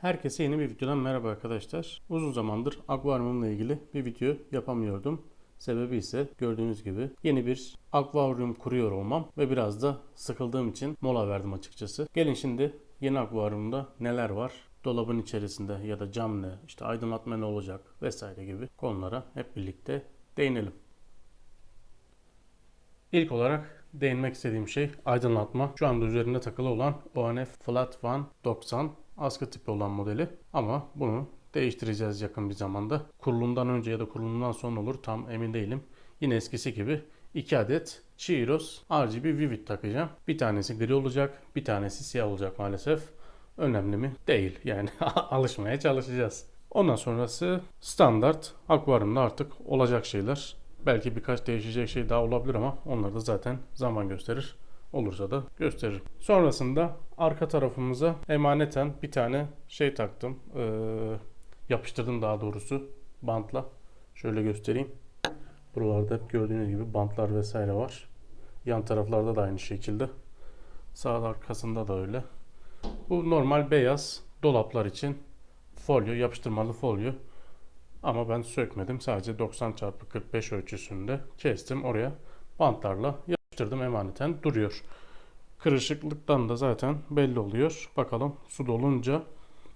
Herkese yeni bir videodan merhaba arkadaşlar. Uzun zamandır akvaryumumla ilgili bir video yapamıyordum. Sebebi ise gördüğünüz gibi yeni bir akvaryum kuruyor olmam ve biraz da sıkıldığım için mola verdim açıkçası. Gelin şimdi yeni akvaryumda neler var? Dolabın içerisinde ya da cam ne, işte aydınlatma ne olacak vesaire gibi konulara hep birlikte değinelim. İlk olarak değinmek istediğim şey aydınlatma. Şu anda üzerinde takılı olan ONF Flat One 90 askı tipi olan modeli. Ama bunu değiştireceğiz yakın bir zamanda. Kurulumdan önce ya da kurulumdan sonra olur tam emin değilim. Yine eskisi gibi 2 adet Chiros RGB Vivid takacağım. Bir tanesi gri olacak, bir tanesi siyah olacak maalesef. Önemli mi? Değil. Yani alışmaya çalışacağız. Ondan sonrası standart akvaryumda artık olacak şeyler. Belki birkaç değişecek şey daha olabilir ama onları da zaten zaman gösterir. Olursa da gösteririm. Sonrasında arka tarafımıza emaneten bir tane şey taktım. Ee, yapıştırdım daha doğrusu bantla. Şöyle göstereyim. Buralarda hep gördüğünüz gibi bantlar vesaire var. Yan taraflarda da aynı şekilde. Sağ arkasında da öyle. Bu normal beyaz dolaplar için folyo, yapıştırmalı folyo. Ama ben sökmedim. Sadece 90 x 45 ölçüsünde kestim. Oraya bantlarla yapıştırdım. Emaneten duruyor. Kırışıklıktan da zaten belli oluyor. Bakalım su dolunca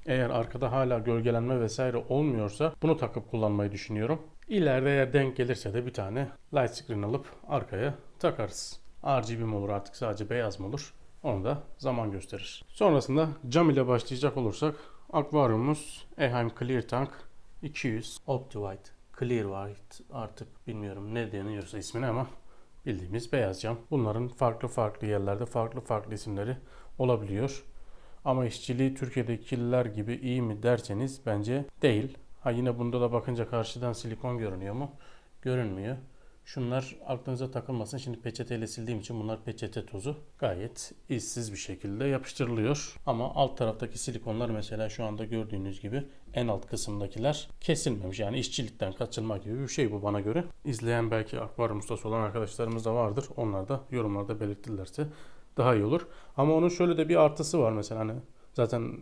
eğer arkada hala gölgelenme vesaire olmuyorsa bunu takıp kullanmayı düşünüyorum. İleride eğer denk gelirse de bir tane light screen alıp arkaya takarız. RGB mi olur artık sadece beyaz mı olur? Onu da zaman gösterir. Sonrasında cam ile başlayacak olursak akvaryumumuz Eheim Clear Tank 200 Opti-White Clear White artık bilmiyorum ne deniyorsa ismini ama bildiğimiz beyaz cam. Bunların farklı farklı yerlerde farklı farklı isimleri olabiliyor. Ama işçiliği Türkiye'dekiler gibi iyi mi derseniz bence değil. Ha yine bunda da bakınca karşıdan silikon görünüyor mu? Görünmüyor. Şunlar aklınıza takılmasın. Şimdi peçeteyle sildiğim için bunlar peçete tozu. Gayet izsiz bir şekilde yapıştırılıyor. Ama alt taraftaki silikonlar mesela şu anda gördüğünüz gibi en alt kısımdakiler kesilmemiş. Yani işçilikten kaçınma gibi bir şey bu bana göre. İzleyen belki akvaryum ustası olan arkadaşlarımız da vardır. Onlar da yorumlarda belirtirlerse daha iyi olur. Ama onun şöyle de bir artısı var mesela hani Zaten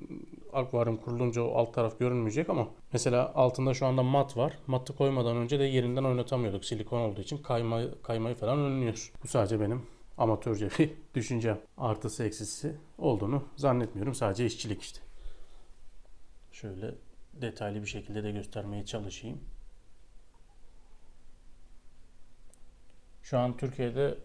akvaryum kurulunca o alt taraf görünmeyecek ama mesela altında şu anda mat var. Matı koymadan önce de yerinden oynatamıyorduk silikon olduğu için kayma, kaymayı falan önlüyor. Bu sadece benim amatörce bir düşüncem. Artısı eksisi olduğunu zannetmiyorum. Sadece işçilik işte. Şöyle detaylı bir şekilde de göstermeye çalışayım. Şu an Türkiye'de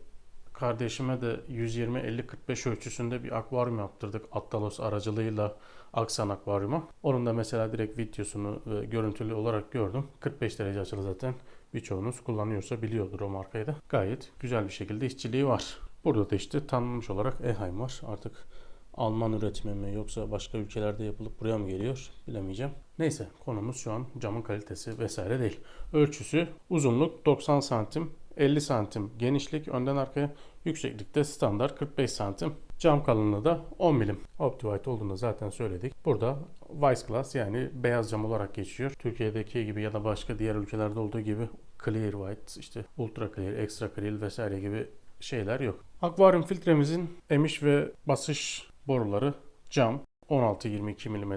kardeşime de 120-50-45 ölçüsünde bir akvaryum yaptırdık Attalos aracılığıyla Aksan akvaryuma. Onun da mesela direkt videosunu ve görüntülü olarak gördüm. 45 derece açılı zaten birçoğunuz kullanıyorsa biliyordur o markayı da. Gayet güzel bir şekilde işçiliği var. Burada da işte tanınmış olarak Eheim var. Artık Alman üretimi mi yoksa başka ülkelerde yapılıp buraya mı geliyor bilemeyeceğim. Neyse konumuz şu an camın kalitesi vesaire değil. Ölçüsü uzunluk 90 santim 50 santim genişlik önden arkaya yükseklikte standart 45 santim. Cam kalınlığı da 10 milim. Opti-White olduğunu zaten söyledik. Burada Vice Glass yani beyaz cam olarak geçiyor. Türkiye'deki gibi ya da başka diğer ülkelerde olduğu gibi Clear White, işte Ultra Clear, Extra Clear vesaire gibi şeyler yok. Akvaryum filtremizin emiş ve basış boruları cam 16-22 mm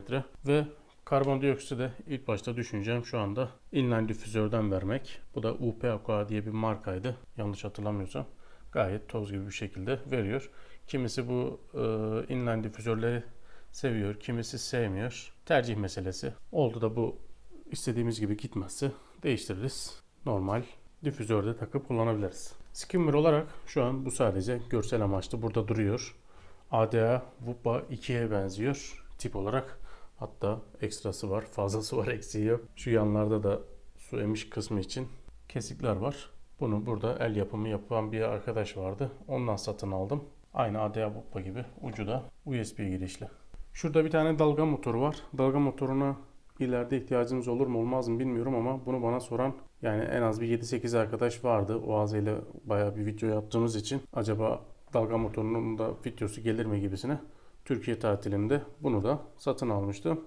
ve Karbondioksiti de ilk başta düşüneceğim şu anda inline difüzörden vermek. Bu da UP Aqua diye bir markaydı. Yanlış hatırlamıyorsam. Gayet toz gibi bir şekilde veriyor. Kimisi bu e, inline difüzörleri seviyor, kimisi sevmiyor. Tercih meselesi. Oldu da bu istediğimiz gibi gitmezse değiştiririz. Normal difüzörde takıp kullanabiliriz. Skimmer olarak şu an bu sadece görsel amaçlı burada duruyor. ADA Vupa 2'ye benziyor tip olarak. Hatta ekstrası var, fazlası var, eksiği yok. Şu yanlarda da su emiş kısmı için kesikler var. Bunu burada el yapımı yapan bir arkadaş vardı. Ondan satın aldım. Aynı ADA Buppa gibi ucu da USB girişli. Şurada bir tane dalga motoru var. Dalga motoruna ileride ihtiyacımız olur mu olmaz mı bilmiyorum ama bunu bana soran yani en az bir 7-8 arkadaş vardı. O ağzıyla bayağı bir video yaptığımız için acaba dalga motorunun da videosu gelir mi gibisine Türkiye tatilinde bunu da satın almıştım.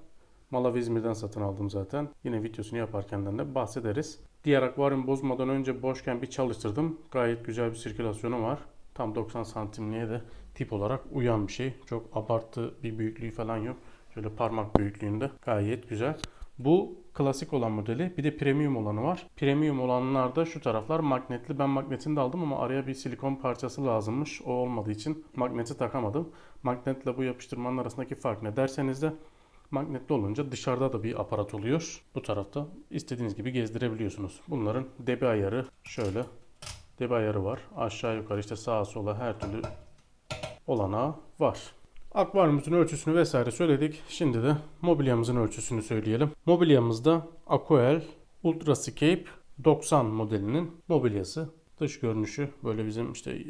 Malav İzmir'den satın aldım zaten. Yine videosunu yaparken de bahsederiz. Diğer akvaryum bozmadan önce boşken bir çalıştırdım. Gayet güzel bir sirkülasyonu var. Tam 90 santimliğe de tip olarak uyan bir şey. Çok abartı bir büyüklüğü falan yok. Şöyle parmak büyüklüğünde. Gayet güzel. Bu klasik olan modeli. Bir de premium olanı var. Premium olanlarda şu taraflar magnetli. Ben magnetini de aldım ama araya bir silikon parçası lazımmış. O olmadığı için magneti takamadım. Magnetle bu yapıştırmanın arasındaki fark ne derseniz de magnetli olunca dışarıda da bir aparat oluyor. Bu tarafta istediğiniz gibi gezdirebiliyorsunuz. Bunların debi ayarı şöyle. Debi ayarı var. Aşağı yukarı işte sağa sola her türlü olanağı var. Akvaryumumuzun ölçüsünü vesaire söyledik. Şimdi de mobilyamızın ölçüsünü söyleyelim. Mobilyamızda Aquel Ultrascape 90 modelinin mobilyası. Dış görünüşü böyle bizim işte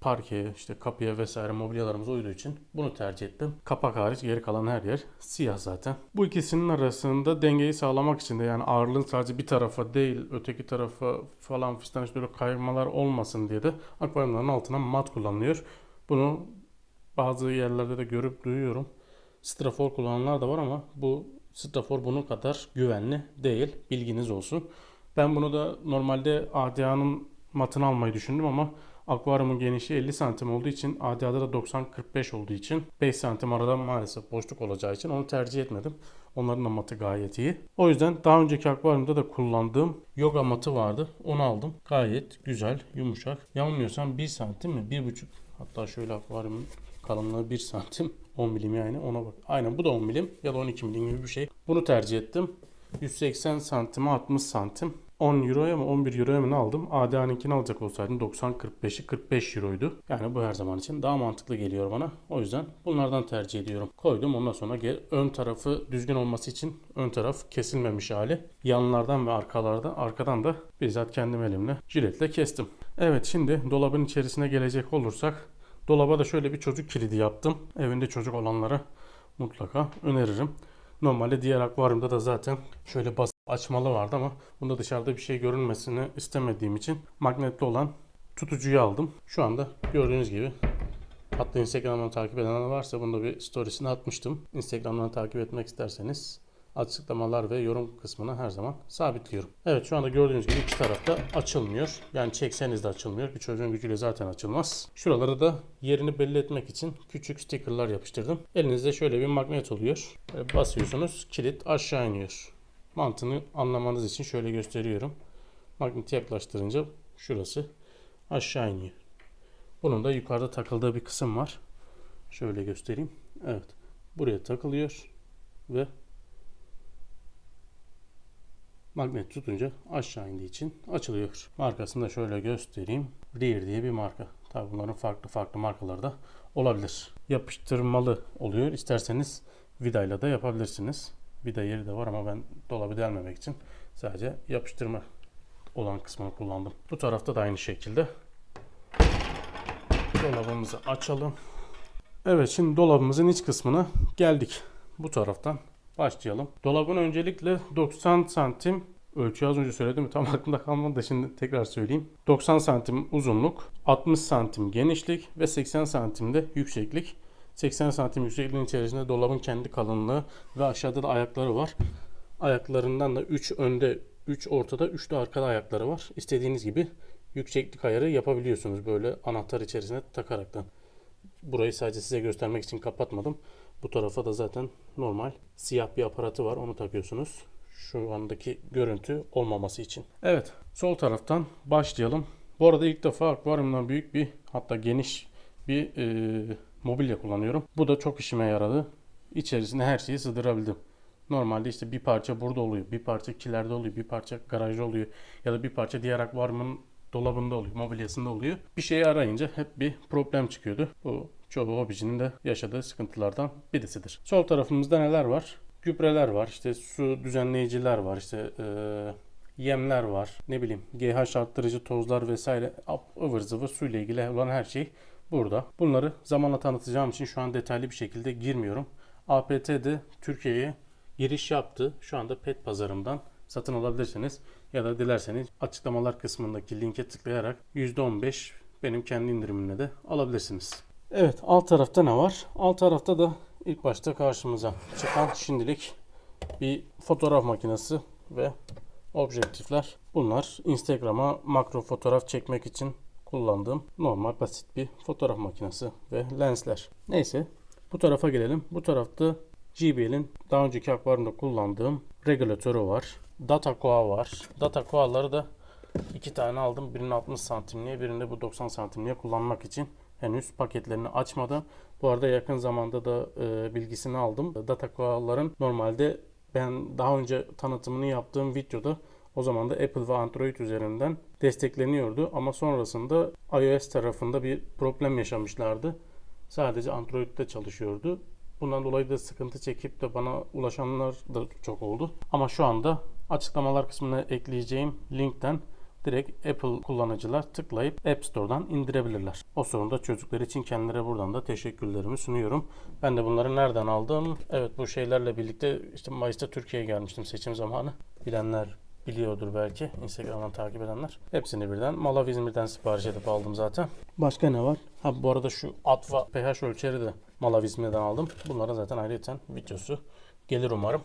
parkeye, işte kapıya vesaire mobilyalarımız uyduğu için bunu tercih ettim. Kapak hariç geri kalan her yer siyah zaten. Bu ikisinin arasında dengeyi sağlamak için de yani ağırlığın sadece bir tarafa değil öteki tarafa falan fistan işte böyle kaymalar olmasın diye de akvaryumların altına mat kullanılıyor. Bunu bazı yerlerde de görüp duyuyorum. Strafor kullananlar da var ama bu strafor bunun kadar güvenli değil. Bilginiz olsun. Ben bunu da normalde ADA'nın matını almayı düşündüm ama akvaryumun genişliği 50 santim olduğu için ADA'da da 90-45 olduğu için 5 santim arada maalesef boşluk olacağı için onu tercih etmedim. Onların da matı gayet iyi. O yüzden daha önceki akvaryumda da kullandığım yoga matı vardı. Onu aldım. Gayet güzel, yumuşak. Yanılmıyorsam 1 santim mi? 1,5 hatta şöyle akvaryumun kalınlığı 1 santim 10 milim yani ona bak. Aynen bu da 10 milim ya da 12 milim gibi bir şey. Bunu tercih ettim. 180 santime 60 santim. 10 euroya mı 11 euroya mı ne aldım? ADA'nınkini alacak olsaydım 90-45'i 45 euroydu. Yani bu her zaman için daha mantıklı geliyor bana. O yüzden bunlardan tercih ediyorum. Koydum ondan sonra ön tarafı düzgün olması için ön taraf kesilmemiş hali. Yanlardan ve arkalardan arkadan da bizzat kendim elimle jiletle kestim. Evet şimdi dolabın içerisine gelecek olursak Dolaba da şöyle bir çocuk kilidi yaptım. Evinde çocuk olanlara mutlaka öneririm. Normalde diğer akvaryumda da zaten şöyle bas açmalı vardı ama bunda dışarıda bir şey görünmesini istemediğim için magnetli olan tutucuyu aldım. Şu anda gördüğünüz gibi hatta Instagram'dan takip edenler varsa bunda bir storiesini atmıştım. Instagram'dan takip etmek isterseniz açıklamalar ve yorum kısmına her zaman sabitliyorum. Evet şu anda gördüğünüz gibi iki tarafta açılmıyor. Yani çekseniz de açılmıyor. Bir çocuğun gücüyle zaten açılmaz. Şuralara da yerini belli etmek için küçük stickerlar yapıştırdım. Elinizde şöyle bir magnet oluyor. Böyle basıyorsunuz kilit aşağı iniyor. Mantığını anlamanız için şöyle gösteriyorum. Magneti yaklaştırınca şurası aşağı iniyor. Bunun da yukarıda takıldığı bir kısım var. Şöyle göstereyim. Evet. Buraya takılıyor ve magnet tutunca aşağı indiği için açılıyor. Markasını da şöyle göstereyim. Rear diye bir marka. Tabi bunların farklı farklı markaları da olabilir. Yapıştırmalı oluyor. İsterseniz vidayla da yapabilirsiniz. Vida yeri de var ama ben dolabı delmemek için sadece yapıştırma olan kısmını kullandım. Bu tarafta da aynı şekilde. Dolabımızı açalım. Evet şimdi dolabımızın iç kısmına geldik. Bu taraftan başlayalım. Dolabın öncelikle 90 santim ölçü az önce söyledim tam aklımda kalmadı da şimdi tekrar söyleyeyim. 90 santim uzunluk, 60 santim genişlik ve 80 santim de yükseklik. 80 santim yüksekliğin içerisinde dolabın kendi kalınlığı ve aşağıda da ayakları var. Ayaklarından da 3 önde, 3 ortada, 3 de arkada ayakları var. İstediğiniz gibi yükseklik ayarı yapabiliyorsunuz böyle anahtar içerisine takaraktan. Burayı sadece size göstermek için kapatmadım. Bu tarafa da zaten normal siyah bir aparatı var. Onu takıyorsunuz. Şu andaki görüntü olmaması için. Evet. Sol taraftan başlayalım. Bu arada ilk defa akvaryumdan büyük bir hatta geniş bir e, mobilya kullanıyorum. Bu da çok işime yaradı. İçerisine her şeyi sığdırabildim. Normalde işte bir parça burada oluyor, bir parça kilerde oluyor, bir parça garajda oluyor ya da bir parça diğer akvaryumun dolabında oluyor, mobilyasında oluyor. Bir şeyi arayınca hep bir problem çıkıyordu. Bu çoğu hobicinin de yaşadığı sıkıntılardan birisidir. Sol tarafımızda neler var? Gübreler var, işte su düzenleyiciler var, işte e, yemler var, ne bileyim GH arttırıcı tozlar vesaire ıvır zıvır suyla ilgili olan her şey burada. Bunları zamanla tanıtacağım için şu an detaylı bir şekilde girmiyorum. APT de Türkiye'ye giriş yaptı. Şu anda pet pazarımdan satın alabilirsiniz. Ya da dilerseniz açıklamalar kısmındaki linke tıklayarak %15 benim kendi indirimimle de alabilirsiniz. Evet alt tarafta ne var? Alt tarafta da ilk başta karşımıza çıkan şimdilik bir fotoğraf makinesi ve objektifler. Bunlar Instagram'a makro fotoğraf çekmek için kullandığım normal basit bir fotoğraf makinesi ve lensler. Neyse bu tarafa gelelim. Bu tarafta JBL'in daha önceki akvaryumda kullandığım regülatörü var. Data Koa var. Data Koa'ları da iki tane aldım. Birini 60 santimliğe, birini de bu 90 santimliğe kullanmak için. Henüz paketlerini açmadım. Bu arada yakın zamanda da e, bilgisini aldım. Data Koa'ların normalde ben daha önce tanıtımını yaptığım videoda o zaman da Apple ve Android üzerinden destekleniyordu ama sonrasında iOS tarafında bir problem yaşamışlardı. Sadece Android'de çalışıyordu. Bundan dolayı da sıkıntı çekip de bana ulaşanlar da çok oldu. Ama şu anda açıklamalar kısmına ekleyeceğim linkten direkt Apple kullanıcılar tıklayıp App Store'dan indirebilirler. O sorunu da çocuklar için kendilerine buradan da teşekkürlerimi sunuyorum. Ben de bunları nereden aldım? Evet bu şeylerle birlikte işte Mayıs'ta Türkiye'ye gelmiştim seçim zamanı. Bilenler biliyordur belki. Instagram'dan takip edenler. Hepsini birden Malav İzmir'den sipariş edip aldım zaten. Başka ne var? Ha bu arada şu Atva pH ölçeri de Malav İzmir'den aldım. Bunlara zaten ayrıca videosu gelir umarım.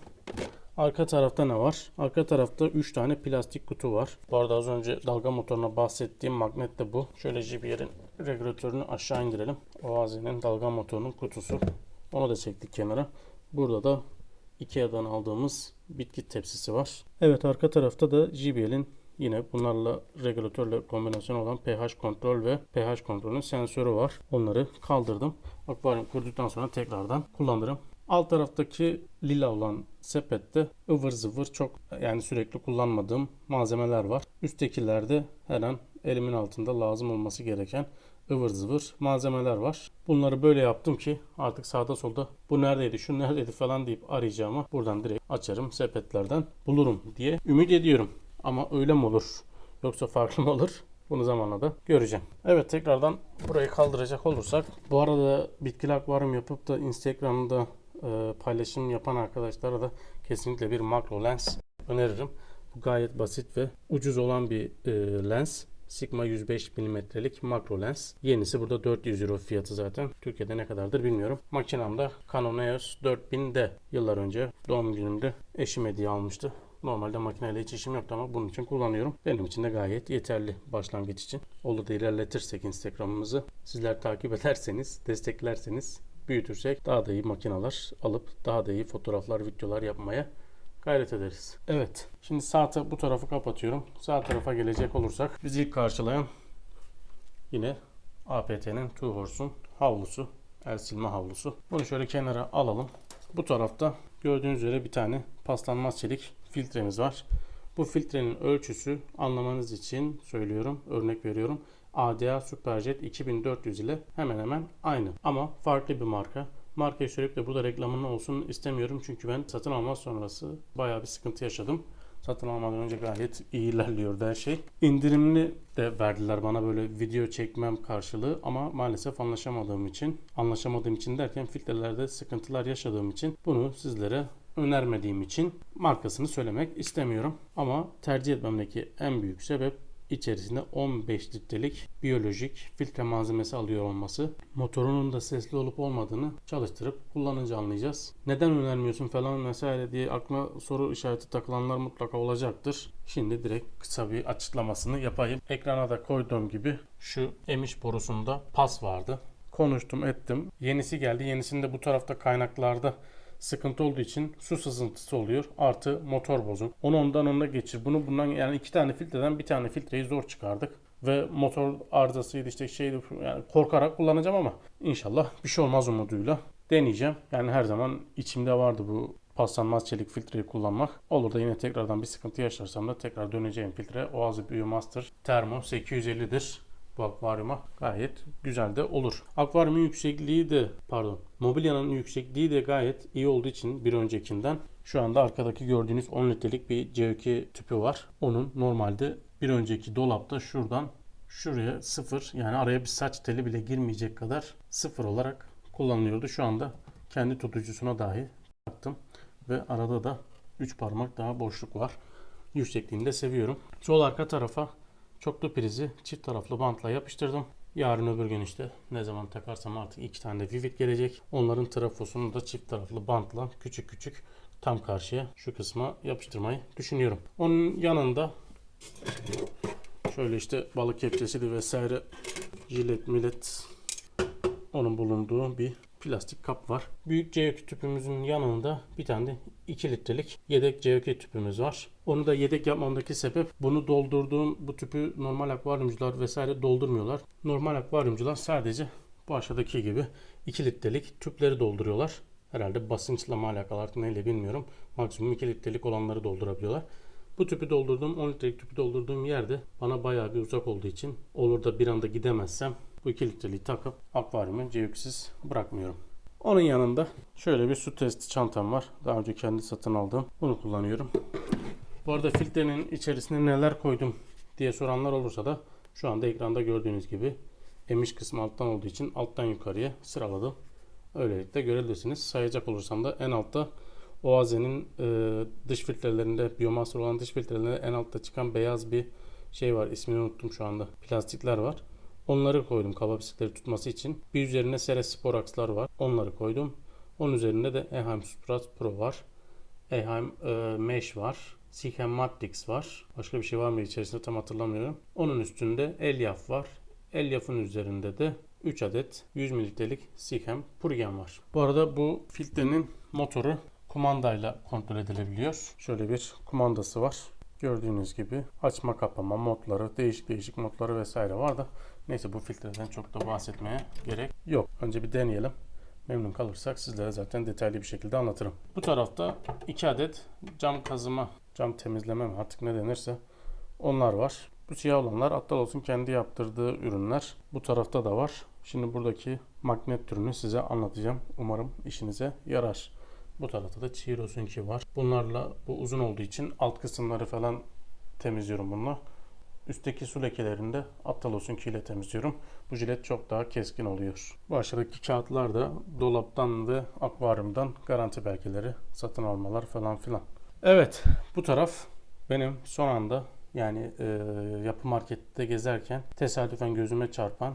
Arka tarafta ne var? Arka tarafta 3 tane plastik kutu var. Bu arada az önce dalga motoruna bahsettiğim magnet de bu. Şöyle JBL'in regülatörünü aşağı indirelim. Oazi'nin dalga motorunun kutusu. Onu da çektik kenara. Burada da Ikea'dan aldığımız bitki tepsisi var. Evet arka tarafta da JBL'in yine bunlarla regülatörle kombinasyon olan pH kontrol ve pH kontrolünün sensörü var. Onları kaldırdım. Akvaryum kurduktan sonra tekrardan kullanırım. Alt taraftaki lila olan sepette ıvır zıvır çok yani sürekli kullanmadığım malzemeler var. Üsttekilerde her an elimin altında lazım olması gereken ıvır zıvır malzemeler var. Bunları böyle yaptım ki artık sağda solda bu neredeydi şu neredeydi falan deyip arayacağıma buradan direkt açarım sepetlerden bulurum diye ümit ediyorum. Ama öyle mi olur yoksa farklı mı olur? Bunu zamanla da göreceğim. Evet tekrardan burayı kaldıracak olursak bu arada bitkili akvaryum yapıp da Instagram'da e, paylaşım yapan arkadaşlara da kesinlikle bir makro lens öneririm. Bu gayet basit ve ucuz olan bir e, lens. Sigma 105 milimetrelik makro lens. Yenisi burada 400 euro fiyatı zaten. Türkiye'de ne kadardır bilmiyorum. Makinamda Canon EOS 4000D yıllar önce doğum günümde eşim hediye almıştı. Normalde makineyle hiç işim yoktu ama bunun için kullanıyorum. Benim için de gayet yeterli başlangıç için. Olur da ilerletirsek Instagram'ımızı sizler takip ederseniz, desteklerseniz büyütürsek daha da iyi makineler alıp daha da iyi fotoğraflar, videolar yapmaya gayret ederiz. Evet. Şimdi sağ ta- bu tarafı kapatıyorum. Sağ tarafa gelecek olursak bizi ilk karşılayan yine APT'nin Two Horse'un havlusu. El silme havlusu. Bunu şöyle kenara alalım. Bu tarafta gördüğünüz üzere bir tane paslanmaz çelik filtremiz var. Bu filtrenin ölçüsü anlamanız için söylüyorum, örnek veriyorum. ADA Superjet 2400 ile hemen hemen aynı ama farklı bir marka. Markayı söyleyip de burada reklamının olsun istemiyorum çünkü ben satın alma sonrası bayağı bir sıkıntı yaşadım. Satın almadan önce gayet iyi ilerliyordu her şey. İndirimli de verdiler bana böyle video çekmem karşılığı ama maalesef anlaşamadığım için, anlaşamadığım için derken filtrelerde sıkıntılar yaşadığım için bunu sizlere önermediğim için markasını söylemek istemiyorum. Ama tercih etmemdeki en büyük sebep içerisinde 15 litrelik biyolojik filtre malzemesi alıyor olması. Motorunun da sesli olup olmadığını çalıştırıp kullanınca anlayacağız. Neden önermiyorsun falan vesaire diye aklına soru işareti takılanlar mutlaka olacaktır. Şimdi direkt kısa bir açıklamasını yapayım. Ekrana da koyduğum gibi şu emiş borusunda pas vardı. Konuştum ettim. Yenisi geldi. Yenisinde bu tarafta kaynaklarda sıkıntı olduğu için su sızıntısı oluyor. Artı motor bozuk. Onu ondan ona geçir. Bunu bundan yani iki tane filtreden bir tane filtreyi zor çıkardık. Ve motor arızasıydı işte şeydi yani korkarak kullanacağım ama inşallah bir şey olmaz umuduyla deneyeceğim. Yani her zaman içimde vardı bu paslanmaz çelik filtreyi kullanmak. Olur da yine tekrardan bir sıkıntı yaşarsam da tekrar döneceğim filtre Oazi Biomaster Thermo 850'dir bu akvaryuma gayet güzel de olur. Akvaryumun yüksekliği de pardon mobilyanın yüksekliği de gayet iyi olduğu için bir öncekinden şu anda arkadaki gördüğünüz 10 litrelik bir CO2 tüpü var. Onun normalde bir önceki dolapta şuradan şuraya sıfır yani araya bir saç teli bile girmeyecek kadar sıfır olarak kullanılıyordu. Şu anda kendi tutucusuna dahi taktım ve arada da 3 parmak daha boşluk var. Yüksekliğini de seviyorum. Sol arka tarafa Çoklu prizi çift taraflı bantla yapıştırdım. Yarın öbür gün işte ne zaman takarsam artık iki tane de Vivid gelecek. Onların trafosunu da çift taraflı bantla küçük küçük tam karşıya şu kısma yapıştırmayı düşünüyorum. Onun yanında Şöyle işte balık kepçesiydi vesaire jilet millet onun bulunduğu bir plastik kap var. Büyük CO2 tüpümüzün yanında bir tane de 2 litrelik yedek CO2 tüpümüz var. Onu da yedek yapmamdaki sebep bunu doldurduğum bu tüpü normal akvaryumcular vesaire doldurmuyorlar. Normal akvaryumcular sadece bu aşağıdaki gibi 2 litrelik tüpleri dolduruyorlar. Herhalde basınçla mı alakalı artık neyle bilmiyorum. Maksimum 2 litrelik olanları doldurabiliyorlar. Bu tüpü doldurduğum 10 litrelik tüpü doldurduğum yerde bana bayağı bir uzak olduğu için olur da bir anda gidemezsem bu 2 litreliği takıp akvaryumu cevksiz bırakmıyorum. Onun yanında şöyle bir su testi çantam var. Daha önce kendi satın aldığım. Bunu kullanıyorum. Bu arada filtrenin içerisine neler koydum diye soranlar olursa da şu anda ekranda gördüğünüz gibi emiş kısmı alttan olduğu için alttan yukarıya sıraladım. Öylelikle görebilirsiniz. Sayacak olursam da en altta Oaze'nin e, dış filtrelerinde, biyomasör olan dış filtrelerinde en altta çıkan beyaz bir şey var. İsmini unuttum şu anda. Plastikler var. Onları koydum kaba bisikleri tutması için. Bir üzerine Ceres Sporax'lar var. Onları koydum. Onun üzerinde de Eheim Sprat Pro var. Eheim e, Mesh var. Sichem Matrix var. Başka bir şey var mı içerisinde tam hatırlamıyorum. Onun üstünde Elyaf var. Elyaf'ın üzerinde de 3 adet 100 mililitrelik Sichem Purgen var. Bu arada bu filtrenin motoru kumandayla kontrol edilebiliyor. Şöyle bir kumandası var. Gördüğünüz gibi açma kapama modları, değişik değişik modları vesaire var da neyse bu filtreden çok da bahsetmeye gerek yok. Önce bir deneyelim. Memnun kalırsak sizlere zaten detaylı bir şekilde anlatırım. Bu tarafta 2 adet cam kazıma, cam temizleme mi artık ne denirse onlar var. Bu siyah olanlar Attal olsun kendi yaptırdığı ürünler. Bu tarafta da var. Şimdi buradaki magnet türünü size anlatacağım. Umarım işinize yarar. Bu tarafta da Chiros'unki var. Bunlarla bu uzun olduğu için alt kısımları falan temizliyorum bununla. Üstteki su lekelerini de Aptalos'unki ile temizliyorum. Bu jilet çok daha keskin oluyor. Bu aşağıdaki kağıtlar da dolaptan ve akvaryumdan garanti belgeleri, satın almalar falan filan. Evet bu taraf benim son anda yani e, yapı markette gezerken tesadüfen gözüme çarpan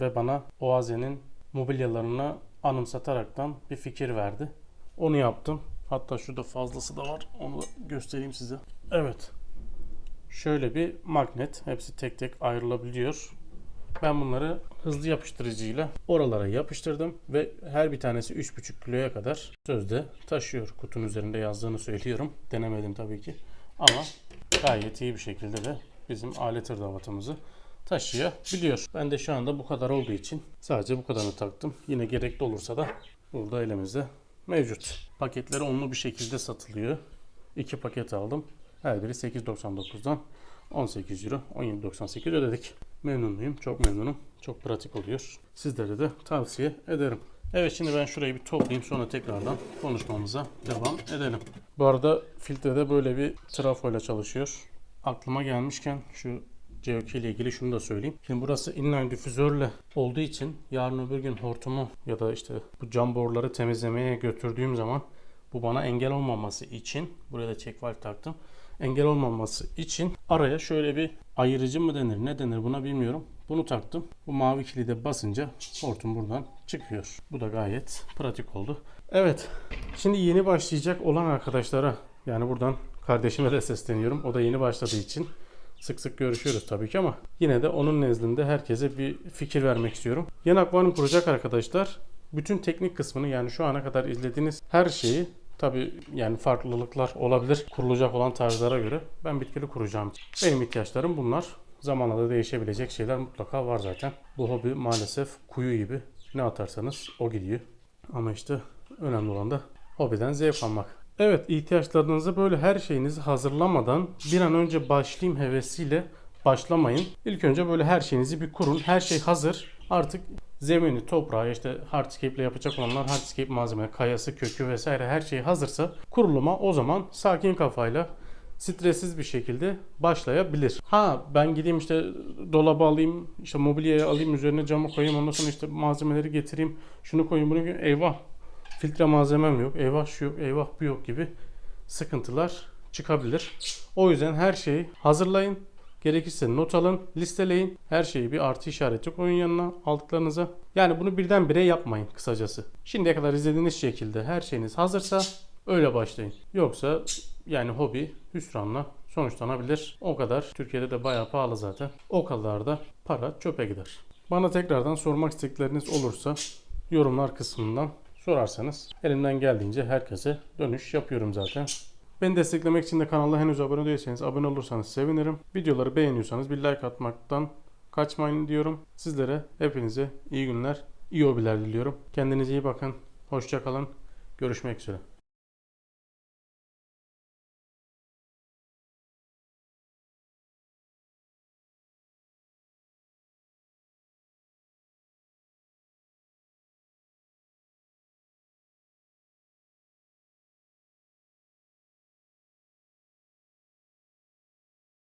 ve bana Oaze'nin mobilyalarını anımsataraktan bir fikir verdi. Onu yaptım. Hatta şurada fazlası da var. Onu da göstereyim size. Evet. Şöyle bir magnet. Hepsi tek tek ayrılabiliyor. Ben bunları hızlı yapıştırıcıyla oralara yapıştırdım ve her bir tanesi 3,5 kiloya kadar sözde taşıyor. Kutunun üzerinde yazdığını söylüyorum. Denemedim tabii ki. Ama gayet iyi bir şekilde de bizim alet hırdavatımızı taşıyabiliyor. Ben de şu anda bu kadar olduğu için sadece bu kadarını taktım. Yine gerekli olursa da burada elimizde mevcut. Paketleri onlu bir şekilde satılıyor. İki paket aldım. Her biri 8.99'dan 18 euro 17.98 ödedik. Memnunuyum. Çok memnunum. Çok pratik oluyor. Sizlere de tavsiye ederim. Evet şimdi ben şurayı bir toplayayım sonra tekrardan konuşmamıza devam edelim. Bu arada filtrede böyle bir trafo ile çalışıyor. Aklıma gelmişken şu CO2 ile ilgili şunu da söyleyeyim. Şimdi burası inline difüzörle olduğu için yarın öbür gün hortumu ya da işte bu cam boruları temizlemeye götürdüğüm zaman bu bana engel olmaması için buraya da check valve taktım. Engel olmaması için araya şöyle bir ayırıcı mı denir ne denir buna bilmiyorum. Bunu taktım. Bu mavi kilide basınca hortum buradan çıkıyor. Bu da gayet pratik oldu. Evet. Şimdi yeni başlayacak olan arkadaşlara yani buradan kardeşime de sesleniyorum. O da yeni başladığı için sık sık görüşüyoruz tabii ki ama yine de onun nezdinde herkese bir fikir vermek istiyorum. Yeni akvaryum kuracak arkadaşlar bütün teknik kısmını yani şu ana kadar izlediğiniz her şeyi tabii yani farklılıklar olabilir kurulacak olan tarzlara göre. Ben bitkili kuracağım. Benim ihtiyaçlarım bunlar. Zamanla da değişebilecek şeyler mutlaka var zaten. Bu hobi maalesef kuyu gibi. Ne atarsanız o gidiyor. Ama işte önemli olan da hobiden zevk almak. Evet ihtiyaçlarınızı böyle her şeyinizi hazırlamadan bir an önce başlayayım hevesiyle başlamayın. İlk önce böyle her şeyinizi bir kurun. Her şey hazır. Artık zemini, toprağı, işte hardscape ile yapacak olanlar hardscape malzeme, kayası, kökü vesaire her şey hazırsa kuruluma o zaman sakin kafayla stressiz bir şekilde başlayabilir. Ha ben gideyim işte dolabı alayım, işte mobilyayı alayım, üzerine camı koyayım, ondan sonra işte malzemeleri getireyim, şunu koyayım, bunu koyayım. Eyvah filtre malzemem yok, eyvah şu yok, eyvah bu yok gibi sıkıntılar çıkabilir. O yüzden her şeyi hazırlayın. Gerekirse not alın, listeleyin. Her şeyi bir artı işareti koyun yanına aldıklarınıza. Yani bunu birdenbire yapmayın kısacası. Şimdiye kadar izlediğiniz şekilde her şeyiniz hazırsa öyle başlayın. Yoksa yani hobi hüsranla sonuçlanabilir. O kadar. Türkiye'de de bayağı pahalı zaten. O kadar da para çöpe gider. Bana tekrardan sormak istedikleriniz olursa yorumlar kısmından sorarsanız elimden geldiğince herkese dönüş yapıyorum zaten. Beni desteklemek için de kanala henüz abone değilseniz abone olursanız sevinirim. Videoları beğeniyorsanız bir like atmaktan kaçmayın diyorum. Sizlere hepinize iyi günler, iyi hobiler diliyorum. Kendinize iyi bakın. Hoşça kalın. Görüşmek üzere.